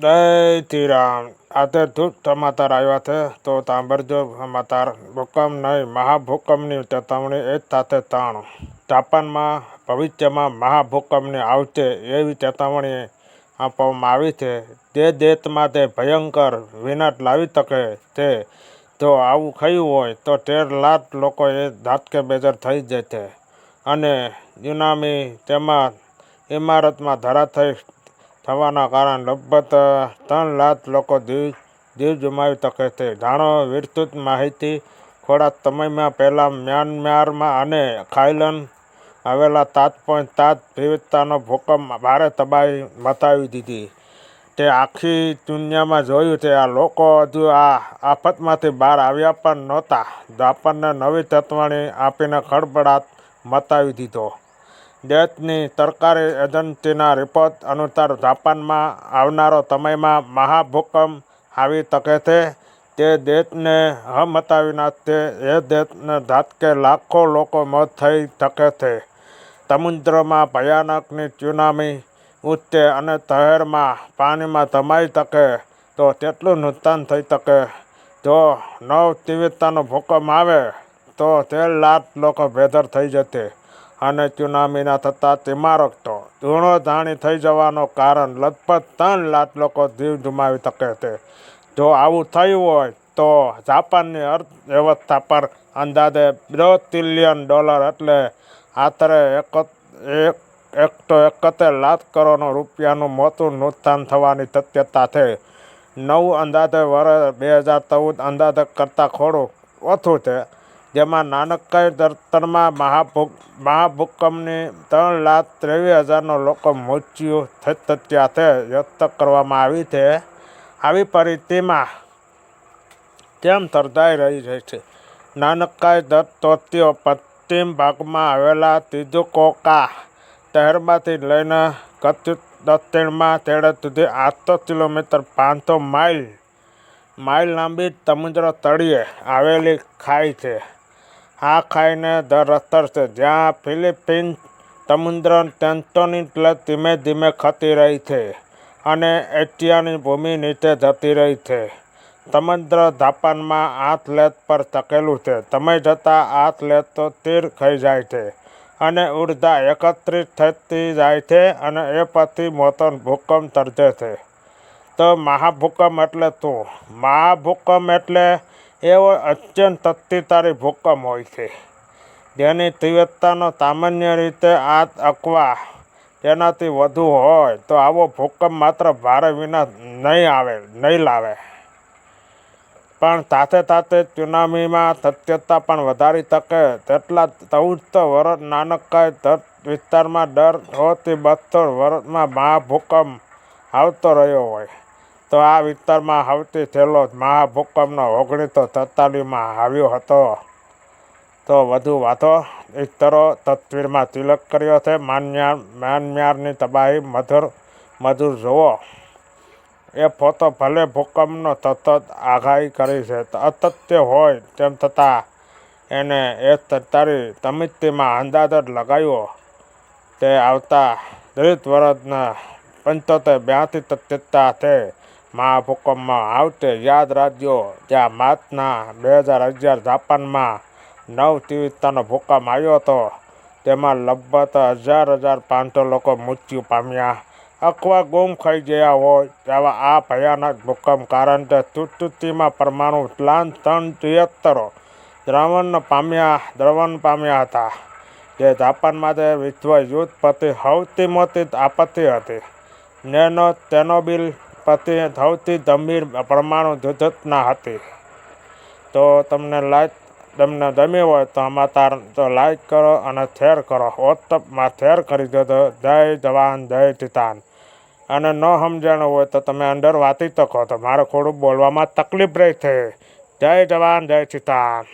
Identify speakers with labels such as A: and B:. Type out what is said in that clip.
A: જય શ્રી રામ. આજે ધૂપ સમાચાર આવ્યા છે. તો સાંભળજો સમાચાર ભૂકંપ નહીં, મહાભૂકંપની ચેતવણી એક સાથે ત્રણ જાપાનમાં, ભવિષ્યમાં મહાભૂકંપની આવશે એવી ચેતવણી આપવામાં આવી છે. તે દેશમાં તે ભયંકર વિનાશ લાવી શકે છે. જો આવું થયું હોય, તો તેર લાખ લોકો એ ઝાટકે બેજર થઈ જશે. અને યુનામી તેમાં ઇમારતમાં ધરાશયી થવાના કારણે લગભગ ત્રણ લાખ લોકો જીવ જીવ ગુમાવી શકે છે. જાણો, વિસ્તૃત માહિતી થોડા સમયમાં પહેલાં મ્યાનમારમાં અને ખાઇલન આવેલા સાત પોઈન્ટ સાત વિવિધતાનો ભૂકંપ ભારે તબાહી મચાવી દીધી. તે આખી દુનિયામાં જોયું છે. આ લોકો હજુ આ આફતમાંથી બહાર આવ્યા પણ નહોતા. જાપાનને નવી ચેતવણી આપીને ખડબડાટ મતાવી દીધો. દેશની સરકારી એજન્સીના રિપોર્ટ અનુસાર જાપાનમાં આવનારો સમયમાં મહાભૂકંપ આવી શકે છે. તે દેશને હમતાવી નાખશે એ દેશને ઝાટકે લાખો લોકો મોત થઈ શકે છે. સમુદ્રમાં ભયાનકની ચુનામી ઉઠશે અને શહેરમાં પાણીમાં સમાઈ શકે તો તેટલું નુકસાન થઈ શકે? જો નવ તીવ્રતાનો ભૂકંપ આવે તો તેર લાખ લોકો ભેદર થઈ જશે. અને ત્સુનામીના થતા ધૂણો ધાણી થઈ જવાનો કારણ લગભગ ત્રણ લાખ લોકો જીવ ગુમાવી શકે છે. જો આવું થયું હોય તો જાપાનની અર્થવ્યવસ્થા પર અંદાજે બે ટ્રિલિયન ડોલર એટલે આશરે એક, એકસો એકોતેર લાખ કરોડ રૂપિયાનું મોટું નુકસાન થવાની શક્યતા છે. નવું અંદાજે વર્ષ બે હજાર ચૌદ અંદાજે કરતાં ખોડું ઓછું છે. જેમાં નાનકડી દર્તનમાં મહાભૂ મહાભૂકંપની ત્રણ લાખ ત્રેવીસ હજારનો લોકો મૃત્યુ થત શક્યા વ્યક્ત કરવામાં આવી છે. આવી પરિસ્થિતિમાં કેમ સર્જાઈ રહી છે નાનકકાય ધરતીઓ પશ્ચિમ ભાગમાં આવેલા તિજુકોકા શહેરમાંથી લઈને કચ્છ દક્ષિણમાં તેડે સુધી આઠસો કિલોમીટર પાંચસો માઇલ માઇલ લાંબી સમુદ્ર તળિયે આવેલી ખાઈ છે. આ ખાઈને દર રસ્તર છે. જ્યાં ફિલિપિન સમુદ્ર ટેન્ટોની પ્લેટ ધીમે ધીમે ખતી રહી છે અને એશિયાની ભૂમિ નીચે જતી રહી છે. સમુદ્ર જાપાનમાં આ લેત પર ટકેલું છે. સમય જતાં આ લેત તો તીર થઈ જાય છે અને ઊર્જા એકત્રિત થતી જાય છે અને એ પછી મોટો ભૂકંપ સર્જે છે. તો મહાભૂકંપ એટલે શું? મહાભૂકંપ એટલે એવો અત્યંત શક્તિશાળી ભૂકંપ હોય છે. જેની તીવ્રતાનો સામાન્ય રીતે આઠ અથવા તેનાથી વધુ હોય તો આવો ભૂકંપ માત્ર ભારે વિના નહીં આવે, નહીં લાવે. પણ સાથે સાથે ચુનામીમાં સત્યતા પણ વધારી શકે તેટલા ચૌદ વર્ષ નાનકાય ધર વિસ્તારમાં દર સોથી બસો વર્ષમાં મહાભૂકંપ આવતો રહ્યો હોય. તો આ વિસ્તારમાં સૌથી છેલ્લો મહાભૂકંપનો ઓગણીસો સત્તાલીસમાં આવ્યો હતો. તો વધુ વાતો ઇસ્તરો તસવીરમાં તિલક કર્યો છે. મ્યાનમાર મ્યાનમારની તબાહી મધુર મધુર જુઓ. એ ફોટો ભલે ભૂકંપનો સતત આગાહી કરી છે અસત્ય હોય તેમ છતાં એને એ સરકારી સમિતિમાં અંદાજ લગાવ્યો. તે આવતા ત્રીસ વર્ષના પંચોતેર બ્યાસી શક્યતા છે. મહાભૂકંપમાં આવતે યાદ રાખજો, ત્યાં માર્ચના બે હજાર અગિયાર જાપાનમાં નવ તીવ્રતાનો ભૂકંપ આવ્યો હતો. તેમાં લગભગ હજાર હજાર પાંચસો લોકો મૃત્યુ પામ્યા. અથવા ગુમ થઈ ગયા હોય તેવા આ ભયાનક ભૂકંપ કારણ કે ટુકટુકીમાં પરમાણુ પ્લાન્ટ ત્રણ રિએક્ટરો દ્રવણ પામ્યા દ્રવણ પામ્યા હતા. જે જાપાન માટે વિશ્વ યુદ્ધ પ્રતિ સૌથી મોટી આપત્તિ હતી. નેનો ચેર્નોબિલ પછી સૌથી ધમીર પરમાણુ દુર્ઘટના હતી તો તમને લાઈક, તમને દમી હોય તો સમાચાર તો લાઈક કરો અને શેર કરો. વોટ્સઅપમાં શેર કરી દેજો જય જવાન, જય કિસાન અને ન સમજાણું હોય તો તમે અંદર વાંચી શકો. તો મારે થોડું બોલવામાં તકલીફ રહી છે. જય જવાન, જય કિસાન